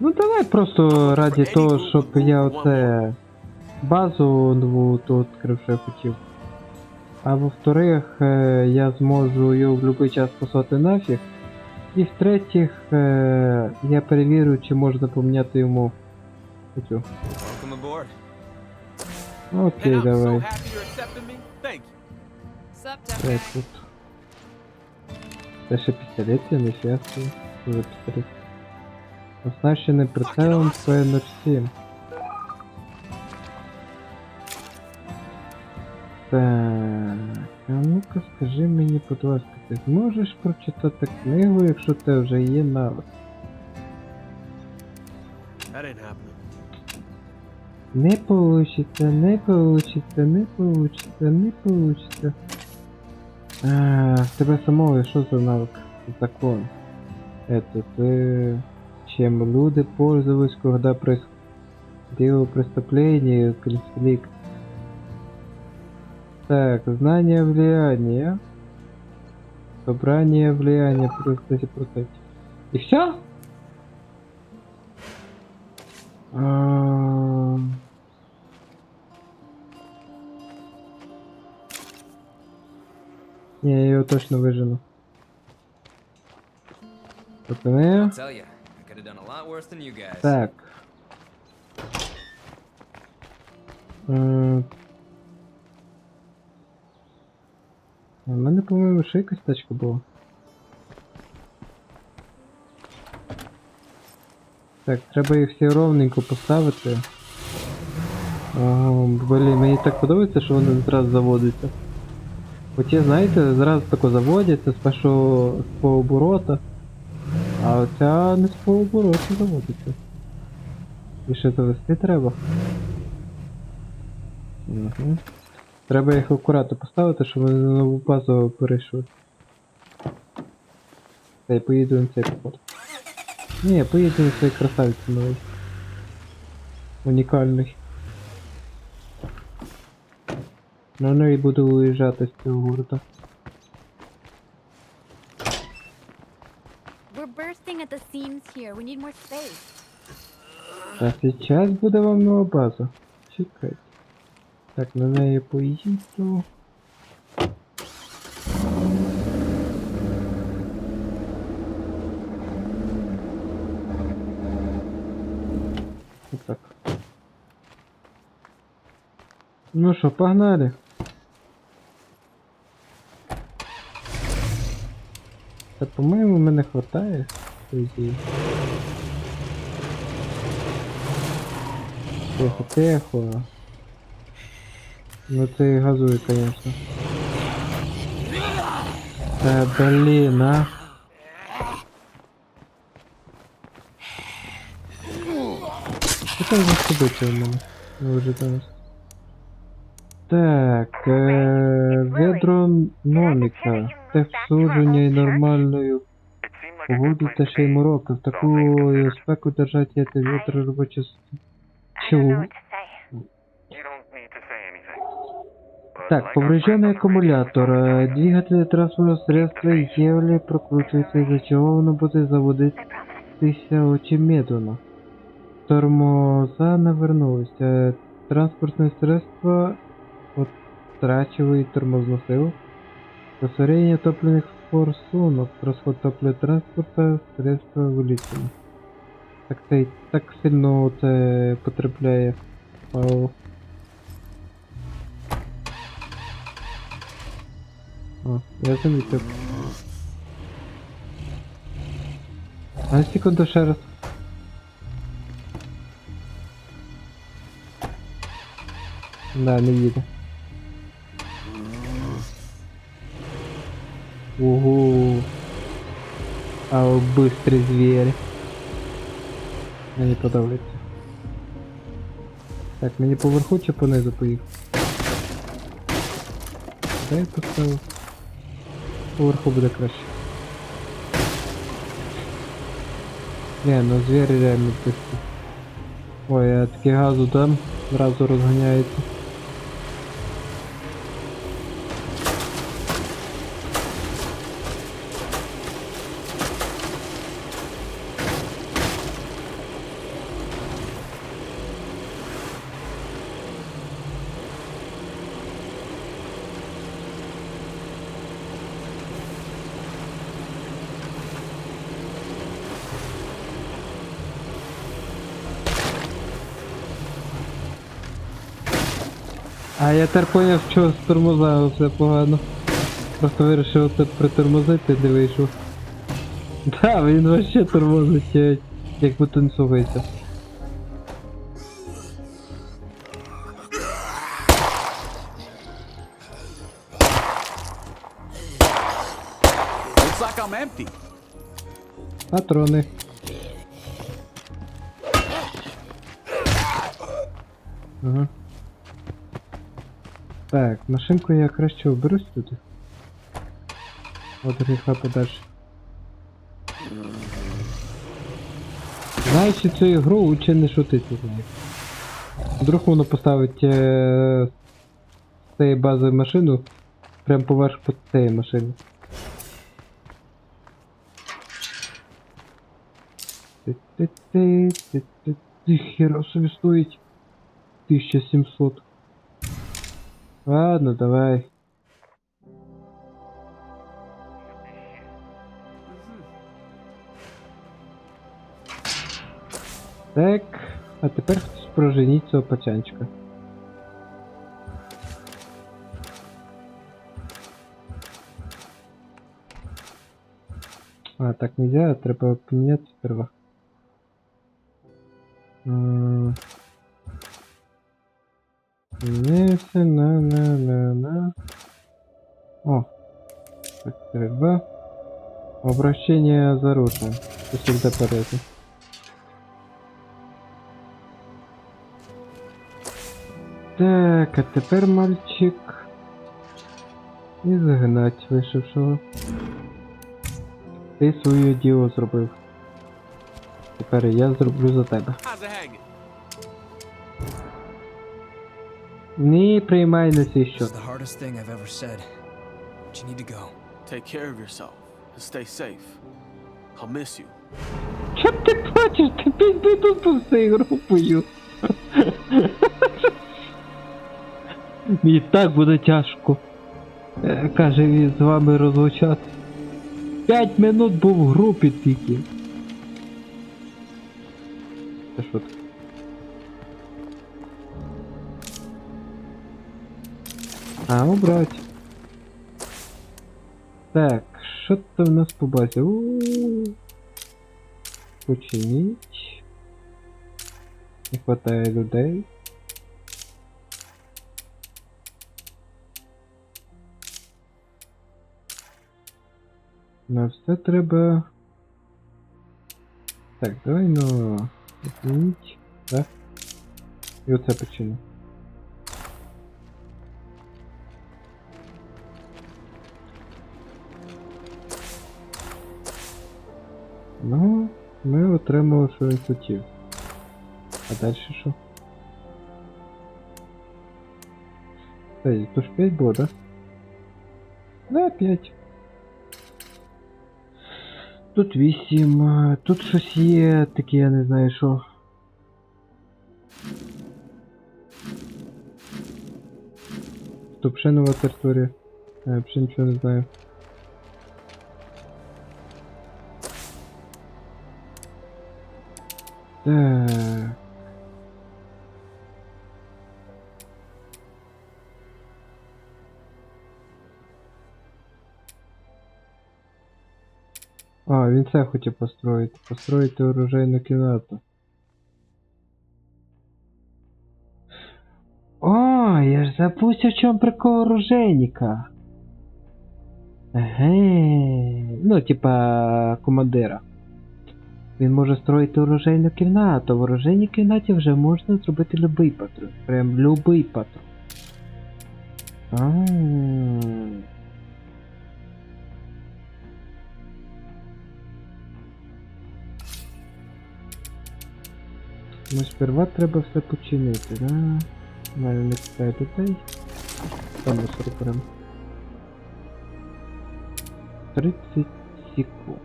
Ну давай просто раді того, щоб я оце базу нову тут відкрив, що я хотів. А во-вторых, е, я зможу його в будь-який час послати нафіг. І в-третіх, е, я перевірю, чи можна поміняти йому aboard. Окей, давай. Sup, Це тут. Це ще пістолет, я не фіаско. За пістолет? Оснащений прицелом P07. Так, а ну-ка скажи мені, будь ласка, ти зможеш прочитати книгу, якщо це вже є навик? Не получится, не получится, не получится, не получится. А, в тебе самого що за навик? Закон. Это ты... Чем люди пользовались, когда происходило преступление, конфликт. Так, знание влияния. Собрание влияния просто просто. И все? Не, я його точно вижену. Пацани. Done a lot worse than you guys. Так. У мене, по-моєму, ще якась тачка була. Так, треба їх всі ровненько поставити. Ага, блін, мені так подобається, що вони зразу заводяться. Оті, знаєте, зразу тако заводяться з першого з пооборота. А оця не з пооборота заводиться. І ще завести треба. Угу. Треба їх акуратно поставити, щоб вони на нову базу перейшли. Та й поїду на цей поход. Ні, поїду на цей красавець новий. Унікальний. Ну ну і буду виїжджати з цього города. At the seams here. We need more space. А сейчас буде вам нова база. Чекайте. Так, на неї поїду. Отак. Ну що, погнали. Та по-моєму мене хватає. По ідеї. Тихо, тихо. Ну ты газуй, конечно. Да блин, а. Там за события у меня? Ну, уже там. Так, е, ведро номіка. Те всудження і нормальною погоду та ще й морока. В таку спеку держать це вітер робоче с- Чого? Так, поврежденный аккумулятор. Э, Двигатель транспортного средства еле прокручивается, из-за чего оно будет заводиться очень медленно. Тормоза навернулись. Э, Транспортное средство утрачивает тормозную силу. Засорение топливных форсунок. Расход топлива транспорта средства увеличено. Так це так сильно це потребляє паливо. О, я замітив. А секунду ще раз. Да, не їде. Ого. А быстрый зверь. Мені подобається. Так, мені поверху чи понизу поїхав? Дай поставив. Поверху буде краще. Не, ну звір реально пусті. Ой, я таки газу дам, зразу розганяється. А я тепер поняв, що з тормоза все погано. Просто вирішив це притормозити, не вийшов. Да, він вообще тормозить, як- як empty. Патрони. Ага. Так, машинку я краще оберусь туди. От гріха подальше. Знаючи цю ігру, лучше не шутити з нею. Вдруг воно поставить е- з цієї бази машину прям поверх під цієї машини. Ти хера собі стоїть 1700. Ладно, давай. Так, а тепер хтось проженіть цього пацанчика. А, так нельзя, треба поменяться сперва. Меняемся на на на на. О, треба. Обращение за оружием. Это всегда полезно. Так, а тепер мальчик. І загнать вийшовшого. Ти своє діло зробив. Тепер я зроблю за тебе. Не приймай на цей счет. the hardest thing I've ever said. But you need to go. Take care of yourself and stay safe. I'll miss you. Чо ти плачеш? Ти піди тут з цією групою. Мені так буде тяжко. Е, Каже він з вами розлучати. П'ять минут був в групі тільки. Це що таке? А, убрать. Так, що то в нас по базі? У-у-у. Починіть. Не хватає людей. На все треба. Так, давай ну. Починіть. Так. І оце почину. Ну, ми отримали, він хотів. А далі що? Ей, ж 5 було, да? Да, 5. Тут 8. Тут щось є, таке я не знаю що. Тут ще нова територія. Я взагалі нічого не знаю. Так. А, він це хотів построїти. Построїти оружейну кімнату. О, я ж забувся, в чому прикол оружейника. Еге. Ну, типа командира. Він може строїти оружейну кімнату. В оружейній кімнаті вже можна зробити любий патрон. Прям любий патрон. А. Ну, сперва треба все починити, да? У мене не кидає людей. Там мусор прям. 30 секунд.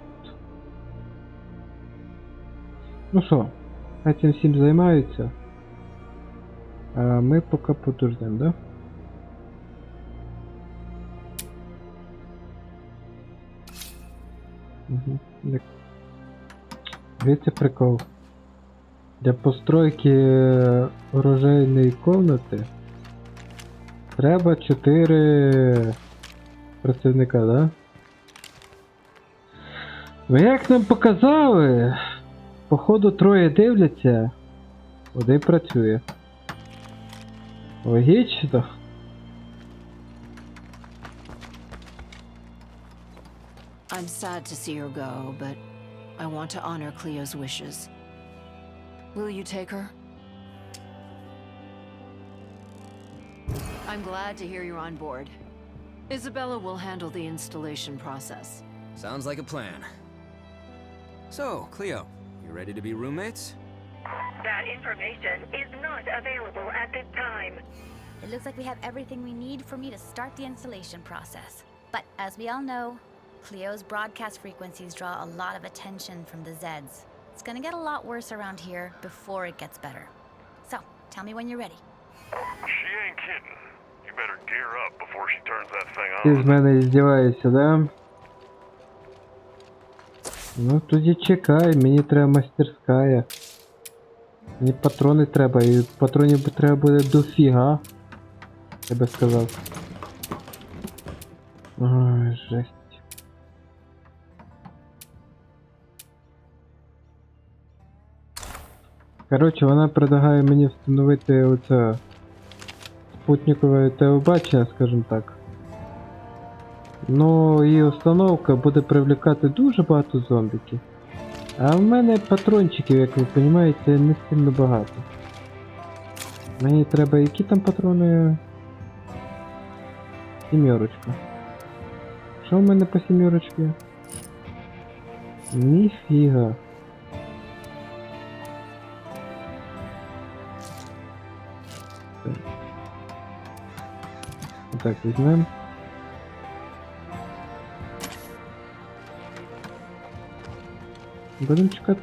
Ну що, хай цим всім займаються. А ми поки подождемо, да? Угу. Видите прикол? Для постройки оружейной комнаты Треба 4 працівника, да? Ну як нам показали? Походу троє дивляться, один працює. Логічно. I'm sad to see her go, but I want to honor Cleo's wishes. Will you take her? I'm glad to hear you're on board. Isabella will handle the installation process. Sounds like a plan. So, Cleo, you ready to be roommates? That information is not available at this time. It looks like we have everything we need for me to start the installation process. But as we all know, Cleo's broadcast frequencies draw a lot of attention from the Zeds. It's gonna get a lot worse around here before it gets better. So, tell me when you're ready. She ain't kidding. You better gear up before she turns that thing Ти з on. мене здіваєшся, да? Ну тоді чекай, мені треба мастерська. Мені патрони треба, і патронів треба буде дофіга. Я би сказав. Ой, жесть. Коротше, вона предлагає мені встановити оце спутникове телебачення, скажімо так. Ну, її установка буде привлікати дуже багато зомбіків. А в мене патрончиків, як ви розумієте, не сильно багато. Мені треба які там патрони? Сімерочка. Що в мене по сімерочці? Ніфіга. Так, візьмемо. Будемо чекати.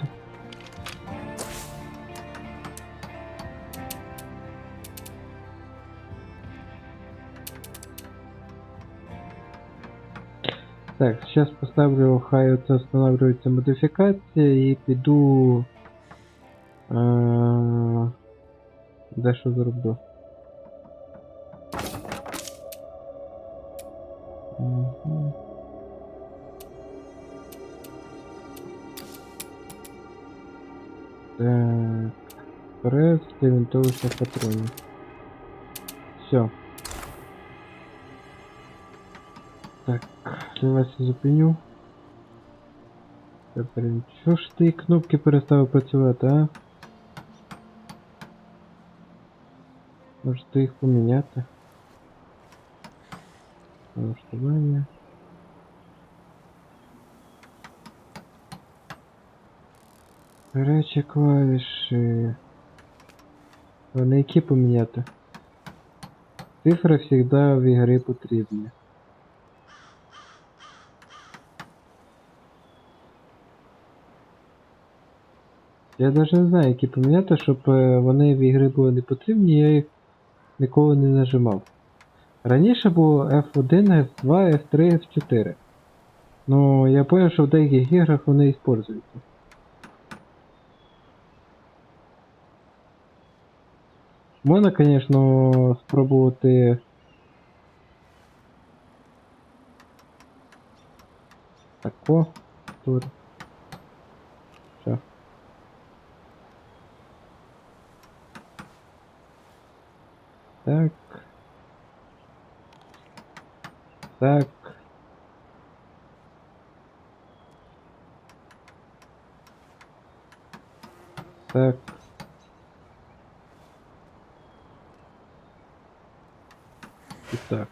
Так, сейчас поставлю, хай оце встановлюється модифікація і піду. Е, дещо зроблю. Прес для винтовочных патронов. Все. Так, давайте зупиню. Тепер чого ж ти кнопки перестав працювати, а? Може ти їх поміняти? Налаштування. Речі клавіші. Вони які поміняти? Цифри завжди в ігрі потрібні. Я навіть не знаю, які поміняти, щоб е, вони в ігри були не потрібні, я їх ніколи не нажимав. Раніше було F1, F2, F3, F4. Ну, я зрозумів, що в деяких іграх вони використовуються. Можна, звісно, спробувати. Тако. Тут. Все. Так. Так. Так. І так.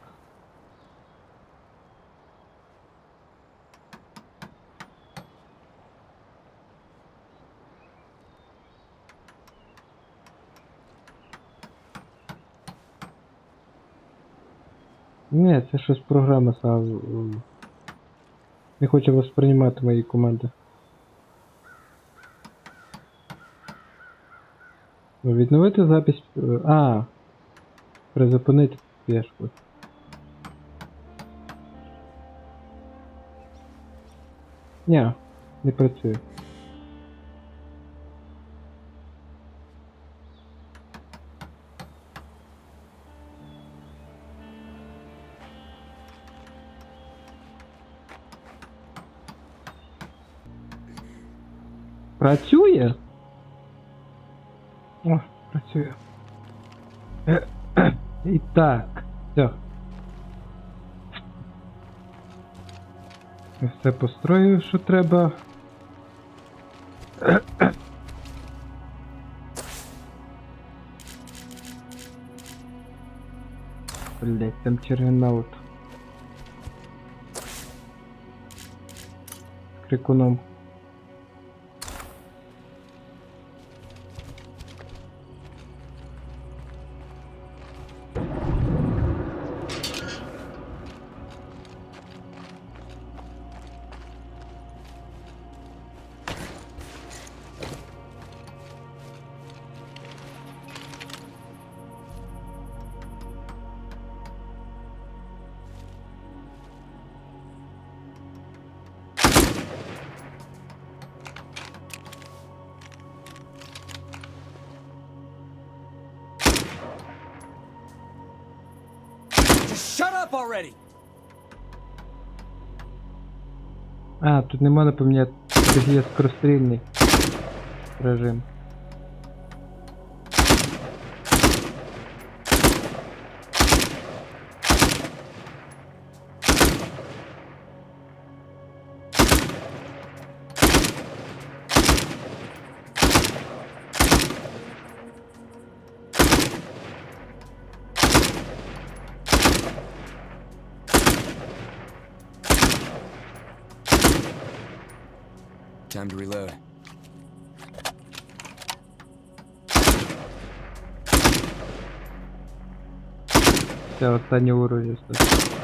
Ні, це щось програма сама м, не хоче восприймати мої команди. Відновити запись. е, А. Призупинити пішку. Ні, не працює. Працює? О, працює. І так, все. Я все построїв, що треба. Блять, там черенаут. З крикуном. Up already! А, тут не можна поміняти. Скорострільний режим. Time to reload. Це останнє оружие стоїть.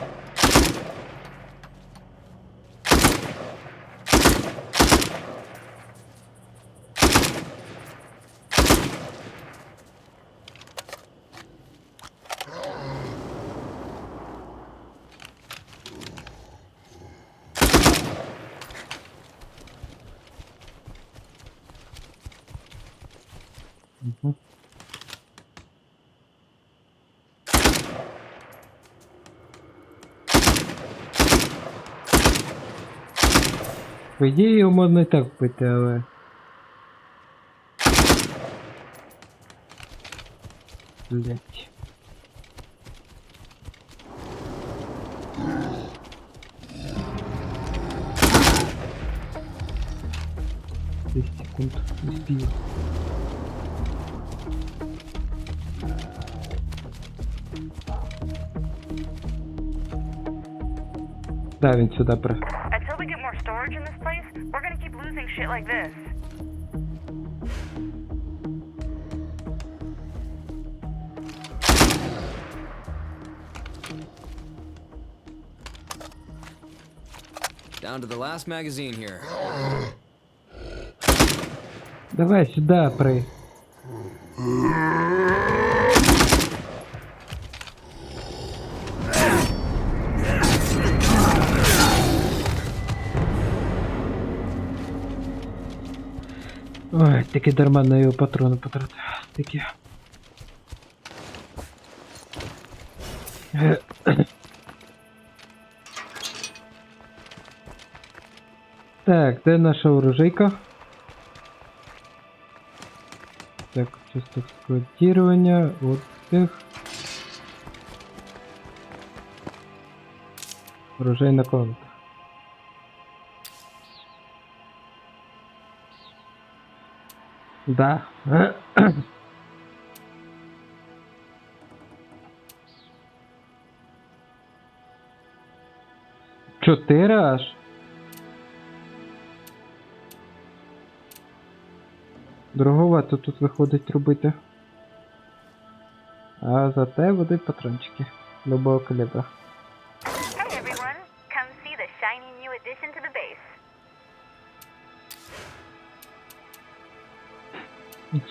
По ідеї його можна і так вбити, але. Блять. Десять секунд. Успію. Да, він сюди при. keep losing shit like this. Down to the last magazine here. Давай сюди при. Ой, таки дарма на його патрони потратив. Такі. Так, де наша оружейка? Так, чисто складирование. Вот их. Оружейна комната. Да. Чотири аж? Дороговато тут виходить робити. А зате будуть патрончики любого калібра.